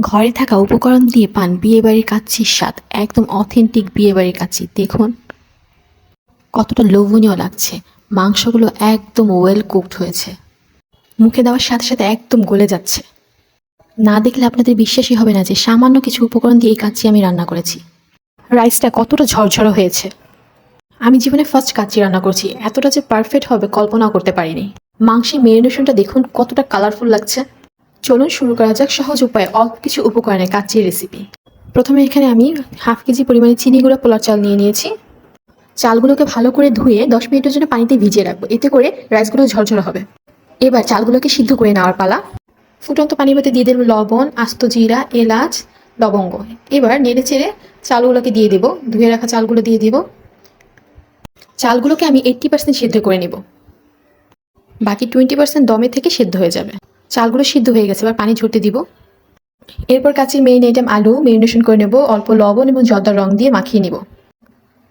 ঘরে থাকা উপকরণ দিয়ে পান বিয়ে বাড়ির কাচ্ছির স্বাদ, একদম অথেন্টিক বিয়ে বাড়ির কাচ্ছি। দেখুন, কতটা লোভনীয় লাগছে। মাংসগুলো একদম ওয়েল কুকড হয়েছে। মুখে দেওয়ার সাথে সাথে একদম গলে যাচ্ছে। না দেখলে আপনাদের বিশ্বাসই হবে না যে সামান্য কিছু উপকরণ দিয়ে এই কাচ্চি আমি রান্না করেছি। রাইসটা কতটা ঝরঝরো হয়েছে। আমি জীবনে ফার্স্ট কাচ্চি রান্না করছি। এতটা যে পারফেক্ট হবে কল্পনা করতে পারিনি। মাংসের মেরিনেশনটা দেখুন কতটা কালারফুল লাগছে। চলুন শুরু করা যাক সহজ উপায়ে অল্প কিছু উপকরণে কাচ্চির রেসিপি প্রথমে এখানে আমি হাফ কেজি পরিমাণে চিনি গুঁড়া পোলার চাল নিয়ে নিয়েছি। চালগুলোকে ভালো করে ধুয়ে দশ মিনিটের জন্য পানিতে ভিজিয়ে রাখব। এতে করে রাইসগুলো ঝরঝরে হবে। এবার চালগুলোকে সিদ্ধ করে নেওয়ার পালা। ফুটন্ত পানির মধ্যে দিয়ে দেবো লবণ, আস্ত জিরা, এলাচ, লবঙ্গ। এবার নেড়ে চেড়ে চালগুলোকে দিয়ে দেবো। ধুয়ে রাখা চালগুলো দিয়ে দেবো। চালগুলোকে আমি এইট্টি পার্সেন্ট সিদ্ধ করে নেব। বাকি টোয়েন্টি পার্সেন্ট দমে থেকে সিদ্ধ হয়ে যাবে। চালগুলো সিদ্ধ হয়ে গেছে, এবার পানি ঝরতে দিব। এরপর কাছের মেইন আইটেম আলু মেরিনেশন করে নেব, অল্প লবণ এবং জর্দার রং দিয়ে মাখিয়ে নিব।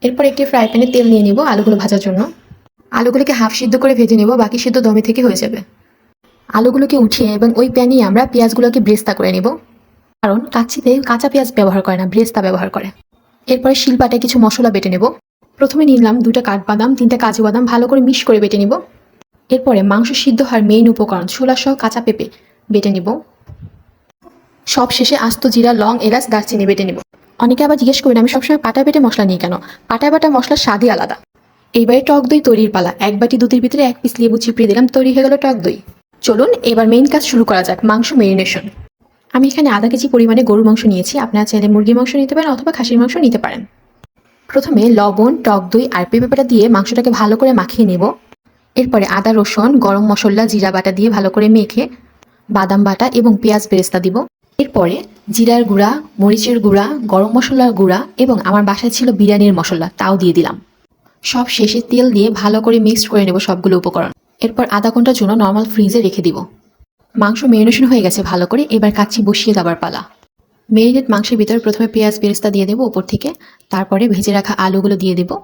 এরপর একটি ফ্রাই প্যানে তেল নিয়ে নিব আলুগুলো ভাজার জন্য। আলুগুলোকে হাফ সিদ্ধ করে ভেজে নেব, বাকি সিদ্ধ দমে থেকে হয়ে যাবে। আলুগুলোকে উঠিয়ে এবং ওই প্যানেই আমরা পেঁয়াজগুলোকে ব্রেস্তা করে নেব। কারণ কাচ্চিতে কাঁচা পেঁয়াজ ব্যবহার করে না, ব্রেস্তা ব্যবহার করে। এরপরে শিলপাটায় কিছু মশলা বেটে নেব। প্রথমে নিলাম দুটা কাঠবাদাম, তিনটা কাজু বাদাম, ভালো করে মিক্স করে বেটে নিব। এরপরে মাংস সিদ্ধ হওয়ার মেইন উপকরণ, ছোলা সহ কাঁচা পেঁপে, বেটে নিব। সব শেষে আস্ত জিরা, লং, এলাচ, দারচিনি বেটে নিব। অনেকে আবার জিজ্ঞেস করেন আমি সবসময় পাটা বেটে মশলা নিই কেন? পাটা বাটা মশলার স্বাদই আলাদা। এইবারে টক দই তৈরির পালা। এক বাটি দুধের ভিতরে এক পিস লেবু চিপড়ে দিলাম, তৈরি হয়ে গেল টক দই। চলুন, এবার মেইন কাজ শুরু করা যাক, মাংস মেরিনেশন আমি এখানে আধা কেজি পরিমাণে গরুর মাংস নিয়েছি। আপনারা চাইলে মুরগির মাংস নিতে পারেন অথবা খাসির মাংস নিতে পারেন। প্রথমে লবণ, টক দই আর পেঁপেটা দিয়ে মাংসটাকে ভালো করে মাখিয়ে নেব। এরপরে আদা, রসুন, গরম মশলা, জিরা বাটা দিয়ে ভালো করে মেখে বাদাম বাটা এবং পেঁয়াজ বেরেস্তা দিব। এরপরে জিরার গুঁড়া, মরিচের গুঁড়া, গরম মশলার গুঁড়া এবং আমার বাসায় ছিল বিরিয়ানির মশলা, তাও দিয়ে দিলাম। সব শেষে তেল দিয়ে ভালো করে মিক্সড করে নেব সবগুলো উপকরণ। এরপর আধা ঘণ্টার জন্য নর্মাল ফ্রিজে রেখে দিব। মাংস মেরিনেশন হয়ে গেছে ভালো করে, এবার কাচ্চি বসিয়ে দেওয়ার পালা। মেরিনেট মাংসের ভিতরে প্রথমে পেঁয়াজ বেরেস্তা দিয়ে দেবো উপর থেকে, তারপরে ভেজে রাখা আলুগুলো দিয়ে দেবো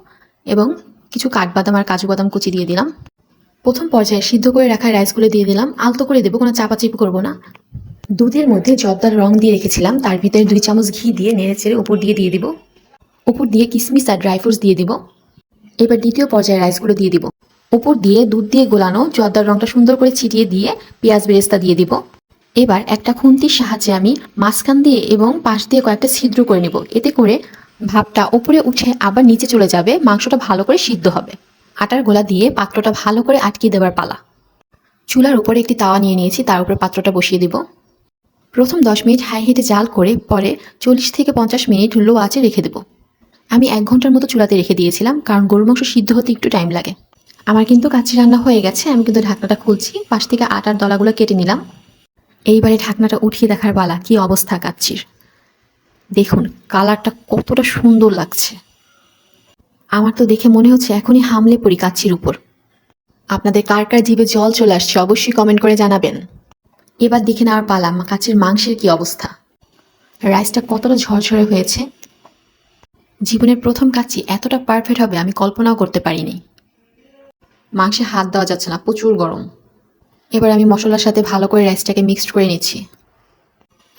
এবং কিছু কাঠবাদাম আর কাজু বাদাম কুচি দিয়ে দিলাম। প্রথম পর্যায়ে সিদ্ধ করে রাখা রাইসগুলো দিয়ে দিলাম। আলতো করে দেবো, কোনো চাপাচিপি করব না। দুধের মধ্যে জর্দার রং দিয়ে রেখেছিলাম। তার ভিতরে দুই চামচ ঘি দিয়ে নেড়ে চেড়ে উপর দিয়ে দিয়ে দিব। উপর দিয়ে কিশমিশ আর ড্রাই ফ্রুটস দিয়ে দিব। এবার দ্বিতীয় পর্যায়ে রাইসগুলো দিয়ে দিব। উপর দিয়ে দুধ দিয়ে গোলানো জর্দার রংটা সুন্দর করে ছিটিয়ে দিয়ে পেঁয়াজ বেরেস্তা দিয়ে দিব। এবার একটা খুন্তির সাহায্যে আমি মাঝখান দিয়ে এবং পাশ দিয়ে কয়েকটা ছিদ্র করে নেব। এতে করে ভাবটা উপরে উঠে আবার নিচে চলে যাবে, মাংসটা ভালো করে সিদ্ধ হবে। আটার গোলা দিয়ে পাত্রটা ভালো করে আটকে দেবার পালা। চুলার উপরে একটি তাওয়া নিয়ে নিয়েছি, তার উপরে পাত্রটা বসিয়ে দিব। প্রথম দশ মিনিট হাই হিটে জাল করে পরে চল্লিশ থেকে পঞ্চাশ মিনিট লো আঁচে রেখে দেবো। আমি এক ঘণ্টার মতো চুলাতে রেখে দিয়েছিলাম, কারণ গরুর মাংস সিদ্ধ হতে একটু টাইম লাগে। আমার কিন্তু কাচ্চি রান্না হয়ে গেছে, আমি কিন্তু ঢাকনাটা খুলছি, পাশ থেকে আটার দলাগুলো কেটে নিলাম। এইবারে ঢাকনাটা উঠিয়ে দেখার পালা, কি অবস্থা কাচ্চির। দেখুন কালারটা কতটা সুন্দর লাগছে। আমার তো দেখে মনে হচ্ছে এখনই হামলে পড়ি কাচ্চির উপর। আপনাদের কার কার জিভে জল চলে আসছে অবশ্যই কমেন্ট করে জানাবেন। এবার দেখে নেওয়ার পালা মা- কাচ্চির মাংসের কি অবস্থা? রাইসটা কতটা ঝরঝরে হয়েছে? জীবনের প্রথম কাচ্চি এতটা পারফেক্ট হবে আমি কল্পনাও করতে পারিনি। মাংসে হাত দেওয়া যাচ্ছে না, প্রচুর গরম। এবার আমি মশলার সাথে ভালো করে রাইসটাকে মিক্সড করে নিচ্ছি।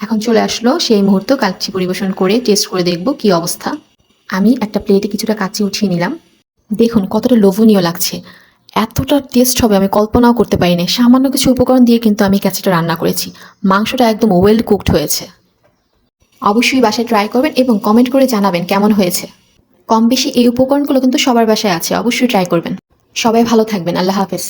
এখন চলে আসলো সেই মুহূর্ত কাচ্চি পরিবেশন করে টেস্ট করে দেখব কি অবস্থা। আমি একটা প্লেটে কিছুটা কাচ্চি উঠিয়ে নিলাম। দেখুন, কতটা লোভনীয় লাগছে। এতটা টেস্ট হবে, আমি কল্পনাও করতে পারিনি। সামান্য কিছু উপকরণ দিয়ে কিন্তু আমি কাচ্চিটা রান্না করেছি। মাংসটা একদম ওয়েল কুকড হয়েছে। অবশ্যই বাসায় ট্রাই করবেন এবং কমেন্ট করে জানাবেন কেমন হয়েছে। কম বেশি এই উপকরণগুলো কিন্তু সবার বাসায় আছে, অবশ্যই ট্রাই করবেন। সবাই ভালো থাকবেন, আল্লাহ হাফেজ।